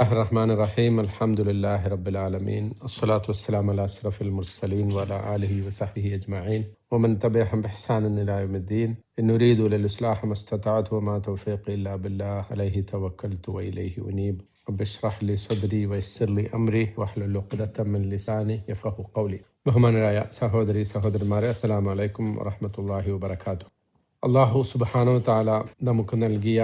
الله الرحمن الرحيم الحمد لله رب العالمين الصلاة والسلام على أشرف المرسلين وعلى آله وصحبه أجمعين ومن تبعهم بإحسان إلى يوم الدين إن نريد للإصلاح ما استطعت وما توفيقي إلا بالله عليه توكلت وإليه أنيب رب اشرح لي صدري ويسر لي أمري واحلل عقدة من لساني يفقه قولي ബഹുമാനരായ സഹോദരി സഹോദരന്മാരെ അസ്സലാമു അലൈക്കും വറഹ്മത്തുള്ളാഹി വബറകാതുഹു അള്ളാഹു സുബ്ഹാനഹു തആല നമുക്ക് നൽകിയ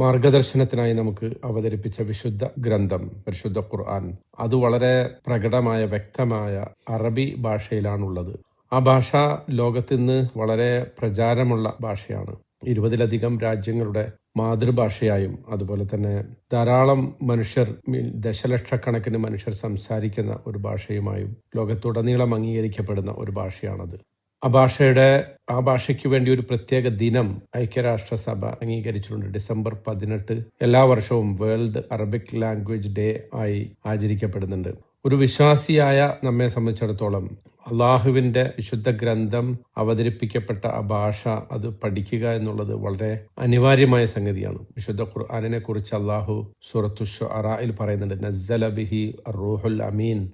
മാർഗദർശനത്തിനായി നമുക്ക് അവതരിപ്പിച്ച വിശുദ്ധ ഗ്രന്ഥം പരിശുദ്ധ ഖുർആൻ. അത് വളരെ പ്രകടമായ വ്യക്തമായ അറബി ഭാഷയിലാണുള്ളത്. ആ ഭാഷ ലോകത്തിന്ന് വളരെ പ്രചാരമുള്ള ഭാഷയാണ്. ഇരുപതിലധികം രാജ്യങ്ങളുടെ മാതൃഭാഷയായും അതുപോലെ തന്നെ ധാരാളം മനുഷ്യർ ദശലക്ഷക്കണക്കിന് മനുഷ്യർ സംസാരിക്കുന്ന ഒരു ഭാഷയുമായും ലോകത്തുടനീളം അംഗീകരിക്കപ്പെടുന്ന ഒരു ഭാഷയാണത്. ആ ഭാഷയുടെ ആ ഭാഷയ്ക്ക് വേണ്ടി ഒരു പ്രത്യേക ദിനം ഐക്യരാഷ്ട്രസഭ അംഗീകരിച്ചിട്ടുണ്ട്. ഡിസംബർ പതിനെട്ട് എല്ലാ വർഷവും വേൾഡ് അറബിക് ലാംഗ്വേജ് ഡേ ആയി ആചരിക്കപ്പെടുന്നുണ്ട്. ഒരു വിശ്വാസിയായ നമ്മെ സംബന്ധിച്ചിടത്തോളം അള്ളാഹുവിന്റെ വിശുദ്ധ ഗ്രന്ഥം അവതരിപ്പിക്കപ്പെട്ട ആ ഭാഷ അത് പഠിക്കുക എന്നുള്ളത് വളരെ അനിവാര്യമായ സംഗതിയാണ്. വിശുദ്ധ ഖുർആാനിനെ കുറിച്ച് അള്ളാഹു സുറത്തു അറായിൽ പറയുന്നുണ്ട്. നസ്സലബിഹി റൂഹുൽ അമീൻ.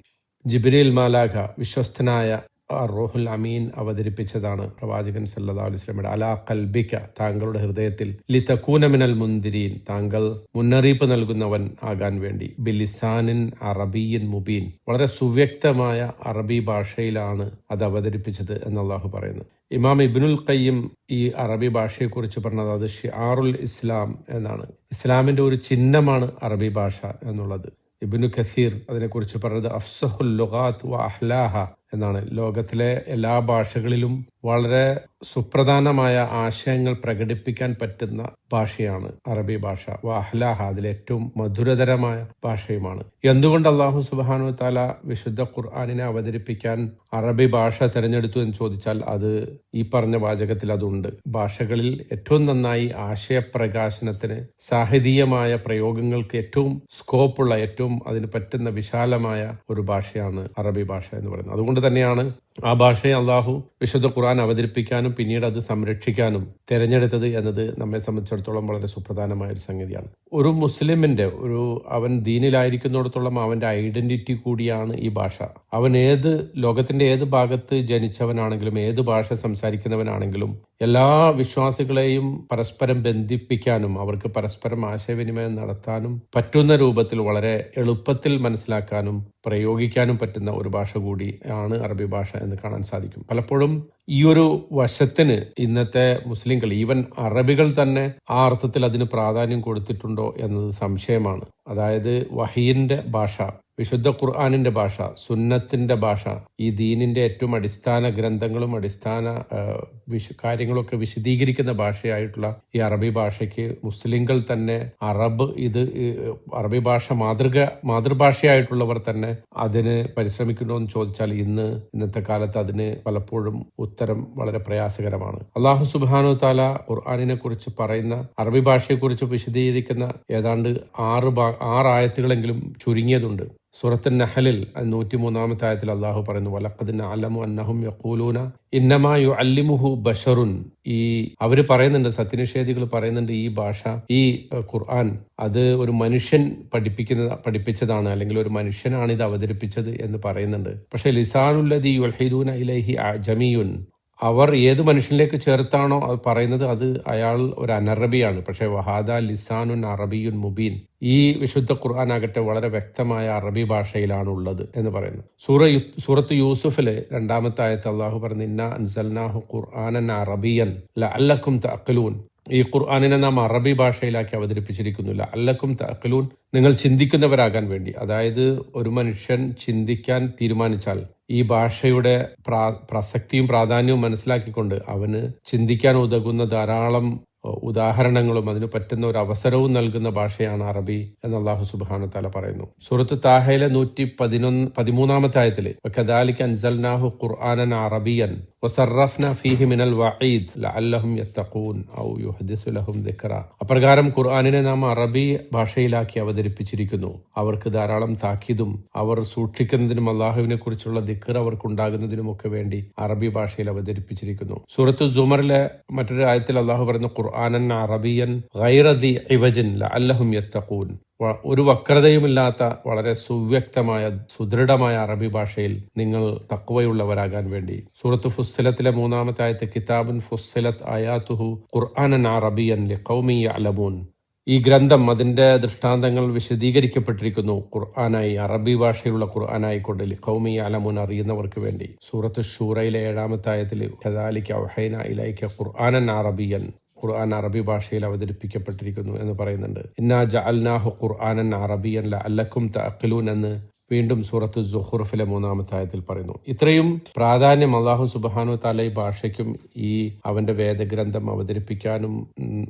ജിബ്രീൽ മാലാഖ വിശ്വസ്തനായ റോഹുൽ അമീൻ അവതരിപ്പിച്ചതാണ് പ്രവാചകൻ സല്ലാ അലുസ്ലമിയുടെ അലാ കൽബിക്ക താങ്കളുടെ ഹൃദയത്തിൽ ലിതകൂന മിനൽ മുന്തിരീൻ താങ്കൾ മുന്നറിയിപ്പ് നൽകുന്നവൻ ആകാൻ വേണ്ടി. ബിലിസാനിൻ അറബിയൻ മുബീൻ. വളരെ സുവ്യക്തമായ അറബി ഭാഷയിലാണ് അത് അവതരിപ്പിച്ചത് എന്ന് അള്ളാഹു പറയുന്നു. ഇമാം ഇബിനുൽ ഖയ്യിം ഈ അറബി ഭാഷയെക്കുറിച്ച് പറഞ്ഞത് അത് ഷിആറുൽ ഇസ്ലാം എന്നാണ്. ഇസ്ലാമിന്റെ ഒരു ചിഹ്നമാണ് അറബി ഭാഷ എന്നുള്ളത്. ഇബ്നു കസീർ അതിനെക്കുറിച്ച് പറഞ്ഞത് അഫ്സഹുൽ ലുഗാത്ത് വ അഹ്ലാഹ എന്നാണ്. ലോകത്തിലെ എല്ലാ ഭാഷകളിലും വളരെ സുപ്രധാനമായ ആശയങ്ങൾ പ്രകടിപ്പിക്കാൻ പറ്റുന്ന ഭാഷയാണ് അറബി ഭാഷ. വാഹ്ലാഹ അതിലെ ഏറ്റവും മധുരതരമായ ഭാഷയുമാണ്. എന്തുകൊണ്ട് അള്ളാഹു സുബാനു താല വിശുദ്ധ ഖുർആാനിനെ അവതരിപ്പിക്കാൻ അറബി ഭാഷ തിരഞ്ഞെടുത്തു എന്ന് ചോദിച്ചാൽ അത് ഈ പറഞ്ഞ വാചകത്തിൽ അതുണ്ട്. ഭാഷകളിൽ ഏറ്റവും നന്നായി ആശയപ്രകാശനത്തിന് സാഹിതീയമായ പ്രയോഗങ്ങൾക്ക് ഏറ്റവും സ്കോപ്പുള്ള ഏറ്റവും അതിന് പറ്റുന്ന വിശാലമായ ഒരു ഭാഷയാണ് അറബി ഭാഷ എന്ന് പറയുന്നത്. അതുകൊണ്ട് തന്നെയാണ് ആ ഭാഷയെ അള്ളാഹു വിശുദ്ധ ഖുർആൻ അവതരിപ്പിക്കാനും പിന്നീട് അത് സംരക്ഷിക്കാനും തിരഞ്ഞെടുത്തത് എന്നത് നമ്മെ സംബന്ധിച്ചിടത്തോളം വളരെ സുപ്രധാനമായ ഒരു സംഗതിയാണ്. ഒരു മുസ്ലിമിന്റെ ഒരു അവൻ ദീനിലായിരിക്കുന്നിടത്തോളം അവന്റെ ഐഡന്റിറ്റി കൂടിയാണ് ഈ ഭാഷ. അവൻ ഏത് ലോകത്തിന്റെ ഏത് ഭാഗത്ത് ജനിച്ചവനാണെങ്കിലും ഏത് ഭാഷ സംസാരിക്കുന്നവനാണെങ്കിലും എല്ലാ വിശ്വാസികളെയും പരസ്പരം ബന്ധിപ്പിക്കാനും അവർക്ക് പരസ്പരം ആശയവിനിമയം നടത്താനും പറ്റുന്ന രൂപത്തിൽ വളരെ എളുപ്പത്തിൽ മനസ്സിലാക്കാനും പ്രയോഗിക്കാനും പറ്റുന്ന ഒരു ഭാഷ കൂടി ആണ് അറബി ഭാഷ എന്ന് കാണാൻ സാധിക്കും. പലപ്പോഴും ഈ ഒരു വശത്തിന് ഇന്നത്തെ മുസ്ലിംകൾ ഈവൻ അറബികൾ തന്നെ ആ അർത്ഥത്തിൽ അതിന് പ്രാധാന്യം കൊടുത്തിട്ടുണ്ടോ എന്നത് സംശയമാണ്. അതായത് വഹീന്റെ ഭാഷ വിശുദ്ധ ഖുർആാനിന്റെ ഭാഷ സുന്നത്തിന്റെ ഭാഷ ഈ ദീനിന്റെ ഏറ്റവും അടിസ്ഥാന ഗ്രന്ഥങ്ങളും അടിസ്ഥാന വിശ കാര്യങ്ങളൊക്കെ വിശദീകരിക്കുന്ന ഭാഷയായിട്ടുള്ള ഈ അറബി ഭാഷയ്ക്ക് മുസ്ലിങ്ങൾ തന്നെ അറബ് ഇത് അറബി ഭാഷ മാതൃക മാതൃഭാഷയായിട്ടുള്ളവർ തന്നെ അതിന് പരിശ്രമിക്കണോ എന്ന് ചോദിച്ചാൽ ഇന്ന് ഇന്നത്തെ കാലത്ത് അതിന് പലപ്പോഴും ഉത്തരം വളരെ പ്രയാസകരമാണ്. അള്ളാഹു സുബാനു താല ഖുർആാനിനെ കുറിച്ച് പറയുന്ന അറബി ഭാഷയെക്കുറിച്ച് വിശദീകരിക്കുന്ന ഏതാണ്ട് ആറ് ആറ് ആയത്തുകളെങ്കിലും ചുരുങ്ങിയതുണ്ട്. സൂറത്ത് നഹലിൽ നൂറ്റി മൂന്നാമത്തെ ആയത്തിൽ അള്ളാഹു പറയുന്നു വലക്കദിന് അലമു അന്നഹും യഖൂലൂന ഇന്നമായു അല്ലിമുഹു ബഷറുൻ. ഈ അവർ പറയുന്നുണ്ട് സത്യനിഷേധികൾ പറയുന്നുണ്ട് ഈ ഭാഷ ഈ ഖുർആൻ അത് ഒരു മനുഷ്യൻ പഠിപ്പിക്കുന്ന പഠിപ്പിച്ചതാണ് അല്ലെങ്കിൽ ഒരു മനുഷ്യനാണ് ഇത് അവതരിപ്പിച്ചത് എന്ന് പറയുന്നുണ്ട്. പക്ഷെ ലിസാനുല്ലതി യുൽഹിദൂന ഇലൈഹി ജമിയുൻ അവർ ഏത് മനുഷ്യനിലേക്ക് ചേർത്താണോ അത് പറയുന്നത് അത് അയാൾ ഒരു അനറബിയാണ്. പക്ഷേ വഹാദ ലിസാനുൻ അറബിയുൻ മുബീൻ ഈ വിശുദ്ധ ഖുർആൻ ആകട്ടെ വളരെ വ്യക്തമായ അറബി ഭാഷയിലാണ് ഉള്ളത് എന്ന് പറയുന്നു. സൂറ സൂറത്ത് യൂസുഫിലെ രണ്ടാമത്തെ ആയത്ത് അള്ളാഹു പറഞ്ഞു ഇന്ന അൻസൽനാഹു ഖുർആനൻ അറബിയൻ ലഅല്ലക്കും തഅഖിലൂൻ. ഈ ഖുർആാനിനെ നാം അറബി ഭാഷയിലാക്കി അവതരിപ്പിച്ചിരിക്കുന്നില്ല. അല്ലക്കും തഅഖിലൂൻ നിങ്ങൾ ചിന്തിക്കുന്നവരാകാൻ വേണ്ടി. അതായത് ഒരു മനുഷ്യൻ ചിന്തിക്കാൻ തീരുമാനിച്ചാൽ ഈ ഭാഷയുടെ പ്രസക്തിയും പ്രാധാന്യവും മനസ്സിലാക്കിക്കൊണ്ട് അവന് ചിന്തിക്കാൻ ഉതകുന്ന ധാരാളം ഉദാഹരണങ്ങളും അതിന് പറ്റുന്ന ഒരു അവസരവും നൽകുന്ന ഭാഷയാണ് അറബി എന്ന് അള്ളാഹു സുബാനു താല പറയുന്നു. സുഹൃത്ത് താഹയിലെ നൂറ്റി പതിനൊന്ന് പതിമൂന്നാമത്തെ ആയത്തിൽ കദാലിക് അൻസൽനാഹു ഖുർആനൻ അറബിയൻ വസറഫ്ന അപ്രകാരം ഖുർആനിനെ നാം അറബി ഭാഷയിലാക്കി അവതരിപ്പിച്ചിരിക്കുന്നു. അവർക്ക് ധാരാളം താക്കീതും അവർ സൂക്ഷിക്കുന്നതിനും അള്ളാഹുവിനെ കുറിച്ചുള്ള ദിക്കർ അവർക്ക് ഉണ്ടാകുന്നതിനുമൊക്കെ വേണ്ടി അറബി ഭാഷയിൽ അവതരിപ്പിച്ചിരിക്കുന്നു. സൂറത്ത് ജുമറിലെ മറ്റൊരു ആയത്തിൽ അള്ളാഹു പറയുന്നു ഖുർആനൻ അറബിയൻ ഗൈറദി ലഅല്ലഹും ഒരു വക്രതയുമില്ലാത്ത വളരെ സുവ്യക്തമായ സുദൃഢമായ അറബി ഭാഷയിൽ നിങ്ങൾ തക്കവയുള്ളവരാകാൻ വേണ്ടി. സൂറത്ത് ഫുസ്സിലത്തിലെ മൂന്നാമത്തെ ആയത്ത് കിതാബുൻ ഫുസ്സിലത്ത് അയാത്തുഹു ഖുർആനൻ അറബിയൻ ലിഖൗമി അലമൂൻ ഈ ഗ്രന്ഥം അതിന്റെ ദൃഷ്ടാന്തങ്ങൾ വിശദീകരിക്കപ്പെട്ടിരിക്കുന്നു. ഖുർആനായി അറബി ഭാഷയിലുള്ള ഖുർആനായി കൊണ്ട് ലിഖൗമി അലമുൻ അറിയുന്നവർക്ക് വേണ്ടി. സൂറത്ത് ഷൂറയിലെ ഏഴാമത്തെ ആയത്തിൽ അറബിയൻ. ഖുർആൻ അറബി ഭാഷയിൽ അവതരിപ്പിക്കപ്പെട്ടിരിക്കുന്നു എന്ന് പറയുന്നുണ്ട്. ഇന്നാ ജഅൽനാഹു ഖുർആനൻ അറബിയൻ അല്ലക്കും തഅഖിലൂൻ എന്ന് വീണ്ടും സൂറത്ത് ജുഹുർഫിലെ മൂന്നാമത്തെ ആയത്തിൽ പറയുന്നു. ഇത്രയും പ്രാധാന്യം അള്ളാഹു സുബാനു താല ഈ ഭാഷയ്ക്കും ഈ അവന്റെ വേദഗ്രന്ഥം അവതരിപ്പിക്കാനും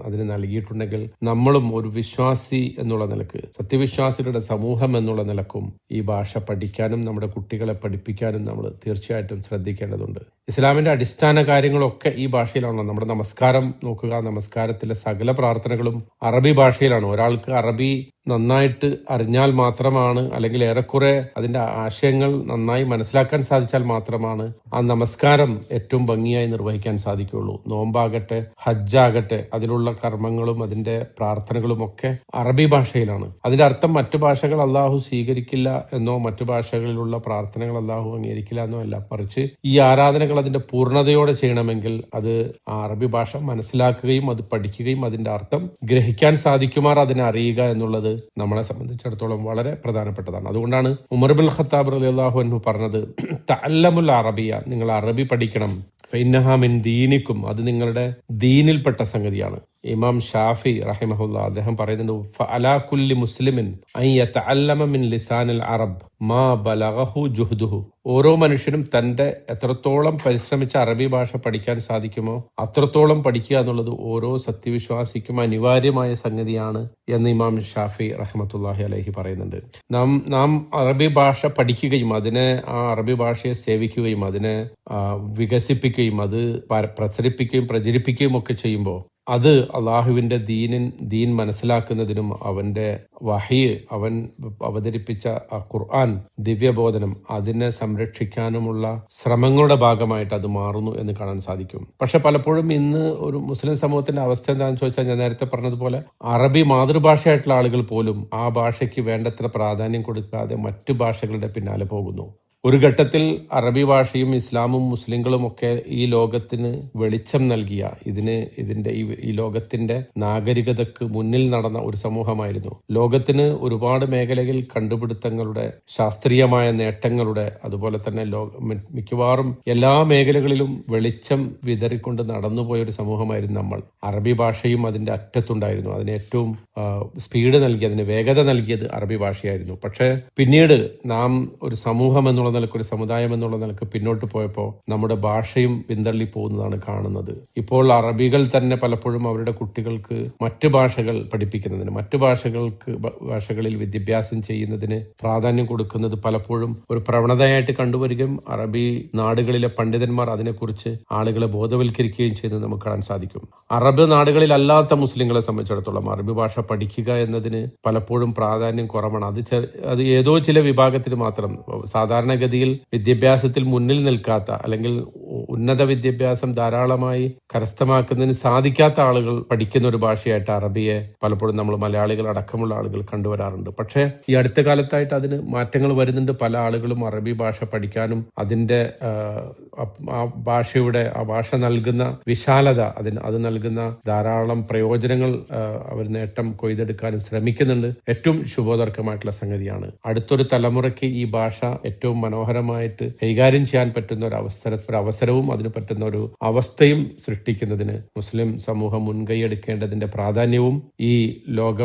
അതിന് നൽകിയിട്ടുണ്ടെങ്കിൽ നമ്മളും ഒരു വിശ്വാസി എന്നുള്ള നിലയ്ക്ക് സത്യവിശ്വാസികളുടെ സമൂഹം എന്നുള്ള നിലക്കും ഈ ഭാഷ പഠിക്കാനും നമ്മുടെ കുട്ടികളെ പഠിപ്പിക്കാനും നമ്മൾ തീർച്ചയായിട്ടും ശ്രദ്ധിക്കേണ്ടതുണ്ട്. ഇസ്ലാമിന്റെ അടിസ്ഥാന കാര്യങ്ങളൊക്കെ ഈ ഭാഷയിലാണല്ലോ. നമ്മുടെ നമസ്കാരം നോക്കുക നമസ്കാരത്തിലെ സകല പ്രാർത്ഥനകളും അറബി ഭാഷയിലാണ്. ഒരാൾക്ക് അറബി നന്നായിട്ട് അറിഞ്ഞാൽ മാത്രമാണ് അല്ലെങ്കിൽ ഏറെക്കുറെ അതിന്റെ ആശയങ്ങൾ നന്നായി മനസ്സിലാക്കാൻ സാധിച്ചാൽ മാത്രമാണ് ആ നമസ്കാരം ഏറ്റവും ഭംഗിയായി നിർവഹിക്കാൻ സാധിക്കുകയുള്ളൂ. നോമ്പാകട്ടെ ഹജ്ജാകട്ടെ അതിലുള്ള കർമ്മങ്ങളും അതിന്റെ പ്രാർത്ഥനകളും ഒക്കെ അറബി ഭാഷയിലാണ്. അതിന്റെ അർത്ഥം മറ്റു ഭാഷകൾ അള്ളാഹു സ്വീകരിക്കില്ല എന്നോ മറ്റു ഭാഷകളിലുള്ള പ്രാർത്ഥനകൾ അള്ളാഹു അംഗീകരിക്കില്ല എന്നോ അല്ല. മറിച്ച് ഈ ആരാധനകൾ അതിന്റെ പൂർണതയോടെ ചെയ്യണമെങ്കിൽ അത് ആ അറബി ഭാഷ മനസ്സിലാക്കുകയും അത് പഠിക്കുകയും അതിന്റെ അർത്ഥം ഗ്രഹിക്കാൻ സാധിക്കുമാർ അതിനെ അറിയുക എന്നുള്ളത് നമ്മളെ സംബന്ധിച്ചിടത്തോളം വളരെ പ്രധാനപ്പെട്ടതാണ്. അതുകൊണ്ടാണ് ഉമർ ബിൻ ഖത്താബ് റളിയല്ലാഹു അൻഹു പറഞ്ഞത് തല്ലമുൽ അറബിയ നിങ്ങൾ അറബി പഠിക്കണം. ഫൈനഹാമിൻ മിൻ ദീനിക്കും. അത് നിങ്ങളുടെ ദീനിൽപ്പെട്ട സംഗതിയാണ്. ഇമാം ഷാഫി റഹിമഹുല്ല അദ്ദേഹം പറയുന്നുണ്ട് മുസ്ലിമിൻ മിൻ അറബ് മാ ഓരോ മനുഷ്യനും തന്റെ എത്രത്തോളം പരിശ്രമിച്ച അറബി ഭാഷ പഠിക്കാൻ സാധിക്കുമോ അത്രത്തോളം പഠിക്കുക എന്നുള്ളത് ഓരോ സത്യവിശ്വാസിക്കും അനിവാര്യമായ സംഗതിയാണ് എന്ന് ഇമാം ഷാഫി റഹമത്തല്ലാഹി അലഹി പറയുന്നുണ്ട്. നാം നാം അറബി ഭാഷ പഠിക്കുകയും അതിനെ ആ അറബി ഭാഷയെ സേവിക്കുകയും അതിനെ വികസിപ്പിക്കുകയും അത് പര- പ്രസരിപ്പിക്കുകയും പ്രചരിപ്പിക്കുകയും ഒക്കെ ചെയ്യുമ്പോൾ അത് അള്ളാഹുവിന്റെ ദീനിൻ ദീൻ മനസ്സിലാക്കുന്നതിനും അവന്റെ വഹി അവൻ അവതരിപ്പിച്ച ഖുർആൻ ദിവ്യബോധനം അതിനെ സംരക്ഷിക്കാനുമുള്ള ശ്രമങ്ങളുടെ ഭാഗമായിട്ട് അത് മാറുന്നു എന്ന് കാണാൻ സാധിക്കും. പക്ഷെ പലപ്പോഴും ഇന്ന് ഒരു മുസ്ലിം സമൂഹത്തിന്റെ അവസ്ഥ എന്താണെന്ന് ചോദിച്ചാൽ ഞാൻ നേരത്തെ പറഞ്ഞതുപോലെ അറബി മാതൃഭാഷയായിട്ടുള്ള ആളുകൾ പോലും ആ ഭാഷയ്ക്ക് വേണ്ടത്ര പ്രാധാന്യം കൊടുക്കാതെ മറ്റു ഭാഷകളുടെ പിന്നാലെ പോകുന്നു. ഒരു ഘട്ടത്തിൽ അറബി ഭാഷയും ഇസ്ലാമും മുസ്ലിങ്ങളും ഒക്കെ ഈ ലോകത്തിന് വെളിച്ചം നൽകിയ ഇതിന് ഇതിന്റെ ഈ ലോകത്തിന്റെ നാഗരികതക്ക് മുന്നിൽ നടന്ന ഒരു സമൂഹമായിരുന്നു. ലോകത്തിന് ഒരുപാട് മേഖലയിൽ കണ്ടുപിടുത്തങ്ങളുടെ ശാസ്ത്രീയമായ നേട്ടങ്ങളുടെ അതുപോലെ തന്നെ മിക്കവാറും എല്ലാ മേഖലകളിലും വെളിച്ചം വിതറിക്കൊണ്ട് നടന്നുപോയ ഒരു സമൂഹമായിരുന്നു നമ്മൾ. അറബി ഭാഷയും അതിന്റെ അറ്റത്തുണ്ടായിരുന്നു. അതിന് ഏറ്റവും സ്പീഡ് നൽകി അതിന് വേഗത നൽകിയത് അറബി ഭാഷയായിരുന്നു. പക്ഷേ പിന്നീട് നാം ഒരു സമൂഹം എന്നുള്ള നിലയ്ക്ക് ഒരു സമുദായം എന്നുള്ള നിലയ്ക്ക് പിന്നോട്ട് പോയപ്പോൾ നമ്മുടെ ഭാഷയും പിന്തള്ളി പോകുന്നതാണ് കാണുന്നത്. ഇപ്പോൾ അറബികൾ തന്നെ പലപ്പോഴും അവരുടെ കുട്ടികൾക്ക് മറ്റു ഭാഷകൾ പഠിപ്പിക്കുന്നതിന് മറ്റു ഭാഷകൾക്ക് ഭാഷകളിൽ വിദ്യാഭ്യാസം ചെയ്യുന്നതിന് പ്രാധാന്യം കൊടുക്കുന്നത് പലപ്പോഴും ഒരു പ്രവണതയായിട്ട് കണ്ടുവരികയും അറബി നാടുകളിലെ പണ്ഡിതന്മാർ അതിനെക്കുറിച്ച് ആളുകളെ ബോധവൽക്കരിക്കുകയും ചെയ്യുന്നത് നമുക്ക് കാണാൻ സാധിക്കും. അറബ് നാടുകളിൽ അല്ലാത്ത മുസ്ലിങ്ങളെ സംബന്ധിച്ചിടത്തോളം അറബി ഭാഷ പഠിക്കുക എന്നതിന് പലപ്പോഴും പ്രാധാന്യം കുറവാണ്. അത് അത് ഏതോ ചില വിഭാഗത്തിന് മാത്രം സാധാരണഗതിയിൽ വിദ്യാഭ്യാസത്തിൽ മുന്നിൽ നിൽക്കാത്ത അല്ലെങ്കിൽ ഉന്നത വിദ്യാഭ്യാസം ധാരാളമായി കരസ്ഥമാക്കുന്നതിന് സാധിക്കാത്ത ആളുകൾ പഠിക്കുന്ന ഒരു ഭാഷയായിട്ട് അറബിയെ പലപ്പോഴും നമ്മൾ മലയാളികൾ അടക്കമുള്ള ആളുകൾ കണ്ടുവരാറുണ്ട്. പക്ഷേ ഈ അടുത്ത കാലത്തായിട്ട് അതിന് മാറ്റങ്ങൾ വരുന്നുണ്ട്. പല ആളുകളും അറബി ഭാഷ പഠിക്കാനും അതിന്റെ ആ, ഭാഷയുടെ ആ ഭാഷ നൽകുന്ന വിശാലത അതിന് അത് നൽകുന്ന ധാരാളം പ്രയോജനങ്ങൾ അവർ നേട്ടം കൊയ്തെടുക്കാനും ശ്രമിക്കുന്നുണ്ട്. ഏറ്റവും ശുഭോദർക്കമായിട്ടുള്ള സംഗതിയാണ്. അടുത്തൊരു തലമുറയ്ക്ക് ഈ ഭാഷ ഏറ്റവും മനോഹരമായിട്ട് കൈകാര്യം ചെയ്യാൻ പറ്റുന്ന ഒരു അവസര ഒരു അവസരവും അതിന് പറ്റുന്ന ഒരു അവസ്ഥയും സൃഷ്ടിക്കുന്നതിന് മുസ്ലിം സമൂഹം മുൻകൈയെടുക്കേണ്ടതിന്റെ പ്രാധാന്യവും ഈ ലോക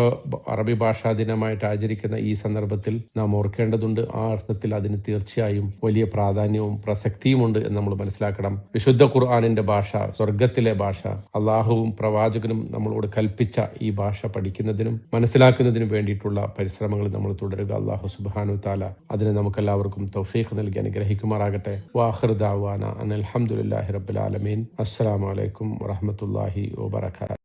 അറബി ഭാഷാ ദിനമായിട്ട് ആചരിക്കുന്ന ഈ സന്ദർഭത്തിൽ നാം ഓർക്കേണ്ടതുണ്ട്. ആ അർത്ഥത്തിൽ അതിന് തീർച്ചയായും വലിയ പ്രാധാന്യവും പ്രസക്തിയുമുണ്ട് എന്ന് നമ്മൾ മനസ്സിലാക്കണം. വിശുദ്ധ ഖുർആാനിന്റെ ഭാഷ സ്വർഗത്തിലെ ഭാഷ അള്ളാഹുവും പ്രവാചകനും നമ്മളോട് കൽപ്പിച്ച ഈ ഭാഷ പഠിക്കുന്നതിനും മനസ്സിലാക്കുന്നതിനും വേണ്ടിയിട്ടുള്ള പരിശ്രമങ്ങൾ നമ്മൾ തുടരുക. അള്ളാഹു സുബാനു താല അതിന് നമുക്കെല്ലാവർക്കും തൗഫീഖ് നൽകി അനുഗ്രഹിക്കുമാറാകട്ടെ. വാഹൃദാവാന അൻ അലഹമുല്ലാഹി റബ്ബുലാലമീൻ വലൈക്കും വറഹമത്തല്ലാഹി വബർക്കാത്തു